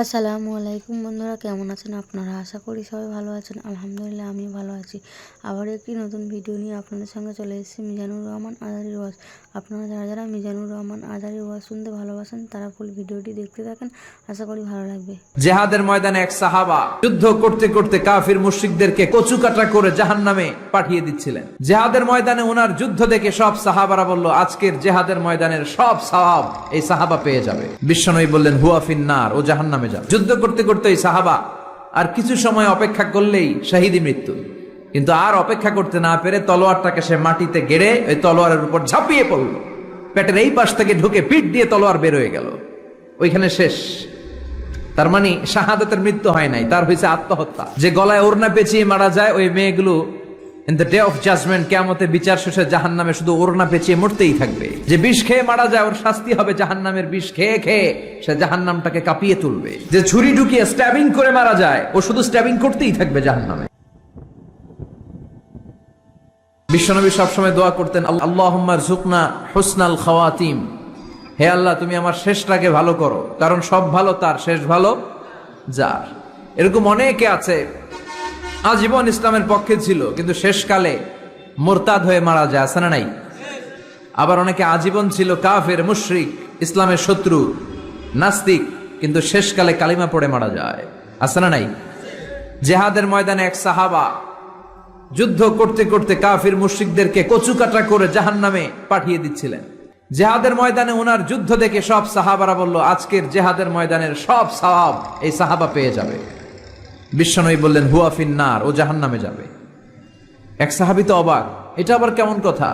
আসসালামু আলাইকুম বন্ধুরা, কেমন আছেন আপনারা? আশা করি সবাই ভালো আছেন। আলহামদুলিল্লাহ আমি ভালো আছি। আবার একটি নতুন ভিডিও নিয়ে আপনাদের সঙ্গে চলে এসেছি, মিজানুর রহমান আজারি ওয়াজ। আপনারা যারা যারা মিজানুর রহমান আজারি ওয়াজ শুনতে ভালোবাসেন, তারা ফুল ভিডিওটি দেখতে থাকেন। আশা করি ভালো লাগবে। জেহাদের ময়দানে এক সাহাবা যুদ্ধ করতে করতে কাফির মুশরিকদেরকে কচুকাটা করে জাহান নামে পাঠিয়ে দিচ্ছিলেন। জেহাদের ময়দানে ওনার যুদ্ধ দেখে সব সাহাবারা বলল, আজকের জেহাদের ময়দানের সব সাহাব এই সাহাবা পেয়ে যাবে। বিশ্বনবী বললেন, হুয়া ফিন্নার ও জাহান নামে যাবে। যুদ্ধ করতে করতে ওই সাহাবা আর কিছু সময় অপেক্ষা করলেই শাহিদি মৃত্যু। কিন্তু আর অপেক্ষা করতে না পেরে তলোয়ারটাকে সে মাটিতে গেড়ে ওই তলোয়ারের উপর ঝাঁপিয়ে পড়ল। পেটের এই পাশ থেকে ঢুকে পিঠ দিয়ে তলোয়ার বের হয়ে গেল। ওইখানে শেষ। তার মানে শাহাদাতের মৃত্যু হয় নাই, তার হয়েছে আত্মহত্যা। যে গলায় ওড়না পেঁচিয়ে মারা যায় ওই মেয়েগুলো in the day of judgement কেমতে বিচার শেষে জাহান নামে শুধু ওড়না পেঁচিয়ে মরতেই থাকবে। যে বিষ খেয়ে মারা যায়, ওর শাস্তি হবে জাহান নামের বিষ খেয়ে খেয়ে সে জাহান নামটাকে কাঁপিয়ে তুলবে। যে ছুরি ঢুকিয়ে স্ট্যাবিং করে মারা যায়, ও শুধু স্ট্যাবিং করতেই থাকবে জাহান নামে বিশ্বনবী সবসময় দোয়া করতেন আল্লাহ ঝুকনা হুসনাল খাওয়াতিম। হে আল্লাহ, তুমি আমার শেষটাকে ভালো করো, কারণ সব ভালো তার, শেষ ভালো যার। এরকম অনেকে আছে আজীবন ইসলামের পক্ষে ছিল, কিন্তু শেষকালে মোরতাদ হয়ে মারা যায়, আছে না নাই? আবার অনেকে আজীবন ছিল কাফের, মুশরিক, ইসলামের শত্রু, নাস্তিক, কিন্তু শেষকালে কালিমা পড়ে মারা যায়, আছে না নাই? জেহাদের ময়দানে এক সাহাবা যুদ্ধ করতে করতে কাফির মুশরিকদেরকে কচুকাটা করে জাহান নামে পাঠিয়ে দিচ্ছিলেন। জেহাদের ময়দানে ওনার যুদ্ধ দেখে সব সাহাবারা বলল, আজকের জেহাদের ময়দানের সব সাহাব এই সাহাবা পেয়ে যাবে। বিশ্বনবী বললেন, হুয়া ফিন্নার, ও জাহান নামে যাবে। এক সাহাবি তো অবাক, এটা আবার কেমন কথা?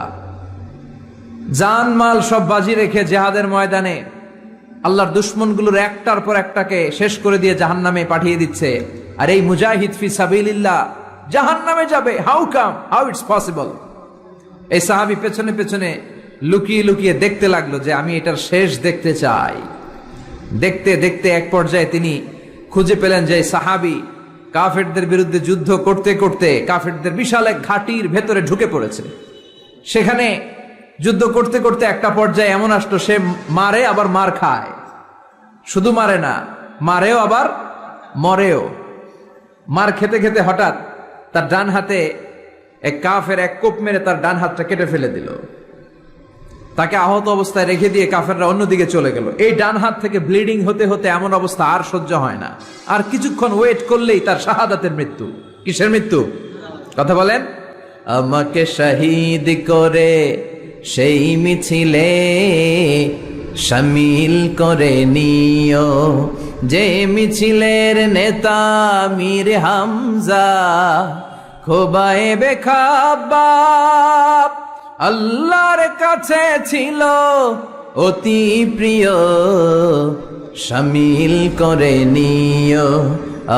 জান, মাল সব বাজি রেখে জেহাদের ময়দানে আল্লাহর দুশ্মনগুলোর একটার পর একটাকে শেষ করে দিয়ে জাহান নামে পাঠিয়ে দিচ্ছে। আর এই মুজাহিদ ফি সাবিলিল্লাহ জাহান নামে যাবে। How come how it's possible এই সাহাবি পেছনে পেছনে লুকিয়ে লুকিয়ে দেখতে লাগল যে আমি এটার শেষ দেখতে চাই। দেখতে দেখতে এক পর্যায়ে তিনি খুঁজে পেলেন যে সাহাবি কাফেরদের বিরুদ্ধে যুদ্ধ করতে করতে কাফেরদের বিশাল এক ঘাটির ভেতরে ঢুকে পড়েছে। সেখানে যুদ্ধ করতে করতে একটা পর্যায়ে এমন আসলো, সে মারে, আবার মার খায়। শুধু মারে না, মারেও আবার মরেও। মার খেতে খেতে হঠাৎ তার ডান হাতে এক কাফের এক কোপ মেরে তার ডান হাতটা কেটে ফেলে দিল। তাকে আহত অবস্থায় রেখে দিয়ে কাফেররা অন্যদিকে চলে গেল। এই ডান হাত থেকে ব্লিডিং হতে হতে এমন অবস্থা আর সহ্য হয় না। আর কিছুক্ষণ ওয়েট করলেই তার শাহাদাতের মৃত্যু। কিসের মৃত্যু? কথা বলেন। আমাকে শহীদ করে সেই মিছিলে সামিল করে নিও। যে মিছিলের নেতা মীর হামজা খোবায়ে বেখাবাব। আল্লাহর কাছে ছিল অতি প্রিয়। সামিল করে নিও,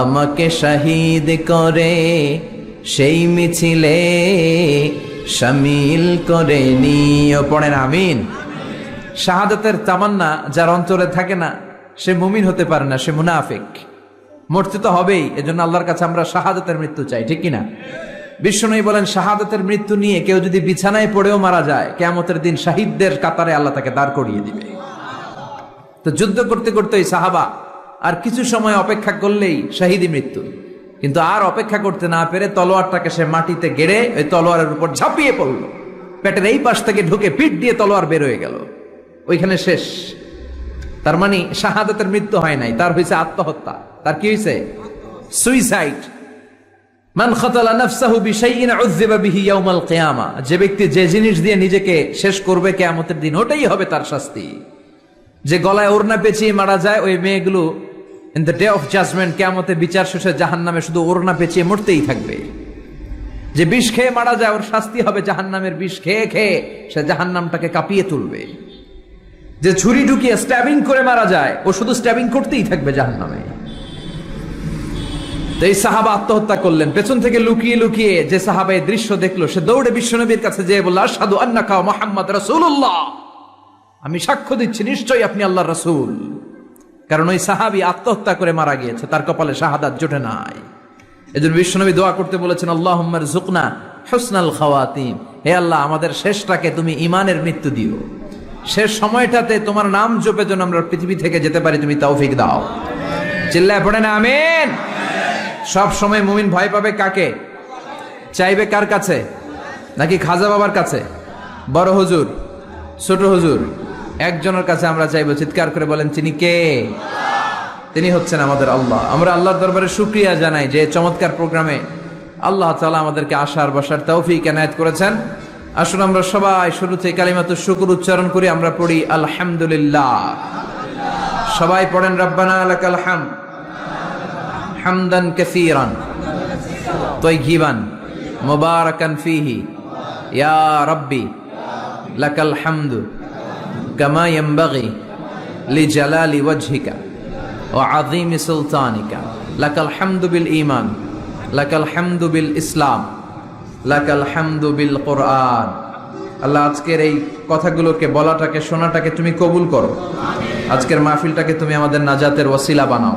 আমাকে শহীদ করে সেই মিছিলে। সামিল করে নিও, পড়েন আমিন। শাহাদাতের তামান্না যার অন্তরে থাকে না, সে মুমিন হতে পারে না, সে মুনাফিক। মরতে তো হবেই, এজন্য আল্লাহর কাছে আমরা শাহাদাতের মৃত্যু চাই, ঠিক কিনা? বিষ্ণু বলেন, শাহাদাতের মৃত্যু নিয়ে কেউ যদি বিছানায় পড়েও মারা যায় কেমতের দিন শাহিদদের কাতারে আল্লাহ তাকে দাঁড় করিয়ে দিবে। তো যুদ্ধ করতে করতে ওই সাহাবা আর কিছু সময় অপেক্ষা করলেই শাহিদি মৃত্যু। কিন্তু আর অপেক্ষা করতে না পেরে তলোয়ারটাকে সে মাটিতে গেড়ে ওই তলোয়ারের উপর ঝাঁপিয়ে পড়ল। পেটের এই পাশ থেকে ঢুকে পিঠ দিয়ে তলোয়ার বের হয়ে গেল। ওইখানে শেষ। তার মানে শাহাদাতের মৃত্যু হয় নাই, তার হয়েছে আত্মহত্যা। তার কি হয়েছে সুইসাইড মান খাতালা নাফসাহু বিশাইইন উযযিবা বিহি ইয়াউমাল কিয়ামা। যে ব্যক্তি যে জিনিস দিয়ে নিজেকে শেষ করবে কিয়ামতের দিন, ওটাই হবে তার শাস্তি। যে গলায় ওড়না পেঁচিয়ে মারা যায়, ওই মেয়েগুলো in the day of judgement কেমতে বিচার শেষে জাহান নামে শুধু ওড়না পেঁচিয়ে মরতেই থাকবে। যে বিষ খেয়ে মারা যায়, ওর শাস্তি হবে জাহান নামের বিষ খেয়ে খেয়ে সে জাহান নামটাকে কাঁপিয়ে তুলবে। যে ছুরি ঢুকিয়ে স্ট্যাবিং করে মারা যায়, ও শুধু স্ট্যাবিং করতেই থাকবে জাহান নামে তো এই সাহাবা আত্মহত্যা করলেন, পেছন থেকে লুকিয়ে লুকিয়ে যে সাহাবা দৃশ্য দেখল, সে দৌড়ে বিশ্বনবীর কাছে যে বলল আন্না খাও মোহাম্মদ রাসূলুল্লাহ। আমি সাক্ষ্য দিচ্ছি, নিশ্চয়ই আপনি আল্লাহ রাসূল। কারণ ওই সাহাবি আত্মহত্যা করে মারা গিয়েছে, তার কপালে শাহাদাত জোটে নাই। এজন্য বিশ্বনবী দোয়া করতে বলেছেন আল্লাহ জুকনা হুসনাল খাওয়াতিম। হে আল্লাহ, আমাদের শেষটাকে তুমি ইমানের মৃত্যু দিও। শেষ সময়টাতে তোমার নাম জপে যেন আমরা পৃথিবী থেকে যেতে পারি, তুমি তৌফিক দাও। চিল্লায় পড়ে না, আমিন। সব সময় মুমিন ভয় পাবে কাকে? চাইবে কার কাছে? নাকি খাজা বাবার কাছে? বড় হুজুর, ছোট হুজুর, একজনের কাছে আমরা চাইব। চিৎকার করে বলেন, তিনি কে? তিনি হচ্ছেন আমাদের আল্লাহ। আমরা আল্লাহর দরবারে শুক্রিয়া জানাই যে চমৎকার প্রোগ্রামে আল্লাহ তালা আমাদেরকে আসার বসার তৌফিক এনায়েত করেছেন। আসুন আমরা সবাই শুরুতে কালিমাত শুকুর উচ্চারণ করি, আমরা পড়ি, আলহামদুলিল্লাহ। সবাই পড়েন, রব্বানা লাকাল হাম হামদান কাসীরান। তৈঘিবান মুবারকান ফিহি। ইয়া রব্বি, লাকাল হামদু কামা ইয়ামবাগি লিজালালি ওয়াজহিকা ওয়া আযীমি সুলতানিকা। লাকাল হামদু বিল ঈমান, লাকাল হামদু বিল ইসলাম, লাকাল হামদু বিল কোরআন। আল্লাহ আজকের এই কথাগুলোকে, বলাটাকে, শোনাটাকে তুমি কবুল করো। আজকের মাহফিলটাকে তুমি আমাদের নাজাতের ওসিলা বানাও।